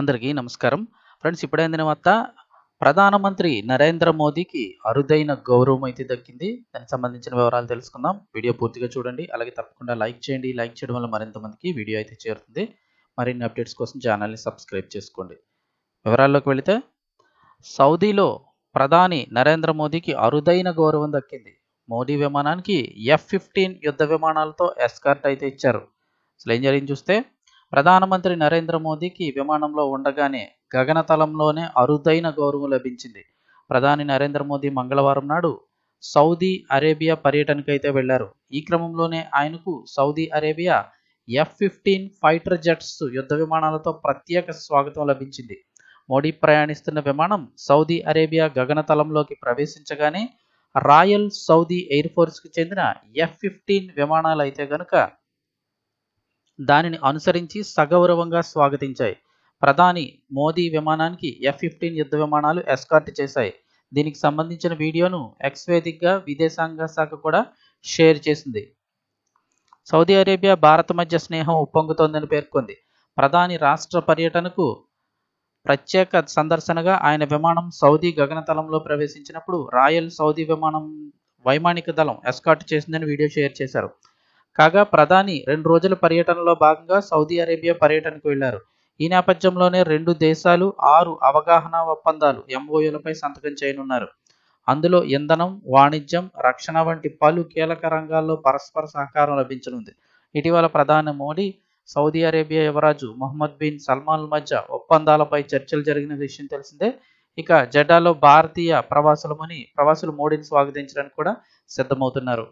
అందరికీ నమస్కారం. ఫ్రెండ్స్ ఇప్పుడైన వార్త ప్రధానమంత్రి నరేంద్ర మోదీకి అరుదైన గౌరవం అయితే దక్కింది. దానికి సంబంధించిన వివరాలు తెలుసుకుందాం. వీడియో పూర్తిగా చూడండి. అలాగే తప్పకుండా లైక్ చేయండి. లైక్ చేయడం వల్ల మరింత మందికి వీడియో అయితే చేరుతుంది. మరిన్ని అప్డేట్స్ కోసం ఛానల్ని సబ్స్క్రైబ్ చేసుకోండి. వివరాల్లోకి వెళితే సౌదీలో ప్రధాని నరేంద్ర మోదీకి అరుదైన గౌరవం దక్కింది. మోడీ విమానానికి ఎఫ్ ఫిఫ్టీన్ యుద్ధ విమానాలతో ఎస్కార్ట్ అయితే ఇచ్చారు. అసలు ఏం జరిగింది చూస్తే ప్రధానమంత్రి నరేంద్ర మోదీకి విమానంలో ఉండగానే గగనతలంలోనే అరుదైన గౌరవం లభించింది. ప్రధాని నరేంద్ర మోదీ మంగళవారం నాడు సౌదీ అరేబియా పర్యటనకైతే వెళ్ళారు. ఈ క్రమంలోనే ఆయనకు Saudi Arabia F fifteen fighter jets యుద్ధ విమానాలతో ప్రత్యేక స్వాగతం లభించింది. మోడీ ప్రయాణిస్తున్న విమానం సౌదీ అరేబియా గగనతలంలోకి ప్రవేశించగానే రాయల్ సౌదీ ఎయిర్ ఫోర్స్కి చెందిన ఎఫ్ ఫిఫ్టీన్ విమానాలు అయితే గనుక దానిని అనుసరించి సగౌరవంగా స్వాగతించాయి. ప్రధాని మోదీ విమానానికి ఎఫ్ ఫిఫ్టీన్ యుద్ధ విమానాలు ఎస్కార్ట్ చేశాయి. దీనికి సంబంధించిన వీడియోను ఎక్స్ వేదికగా విదేశాంగ శాఖ కూడా షేర్ చేసింది. సౌదీ అరేబియా భారత్ మధ్య స్నేహం ఉప్పొంగుతోందని పేర్కొంది. ప్రధాని రాష్ట్ర పర్యటనకు ప్రత్యేక సందర్శనగా ఆయన విమానం సౌదీ గగనతలంలో ప్రవేశించినప్పుడు రాయల్ సౌదీ విమానం వైమానిక దళం ఎస్కాట్ చేసిందని వీడియో షేర్ చేశారు. కాగా ప్రధాని రెండు రోజుల పర్యటనలో భాగంగా సౌదీ అరేబియా పర్యటనకు వెళ్ళారు. ఈ నేపథ్యంలోనే రెండు దేశాలు ఆరు అవగాహన ఒప్పందాలు ఎంఓయూలపై సంతకం చేయనున్నారు. అందులో ఇంధనం వాణిజ్యం రక్షణ వంటి పలు కీలక రంగాల్లో పరస్పర సహకారం లభించనుంది. ఇటీవల ప్రధాని మోడీ సౌదీ అరేబియా యువరాజు మొహమ్మద్ బిన్ సల్మాన్ మధ్య ఒప్పందాలపై చర్చలు జరిగిన విషయం తెలిసిందే. ఇక జెడ్డాలో భారతీయ ప్రవాసులమని ప్రవాసులు మోడీని స్వాగతించడానికి కూడా సిద్ధమవుతున్నారు.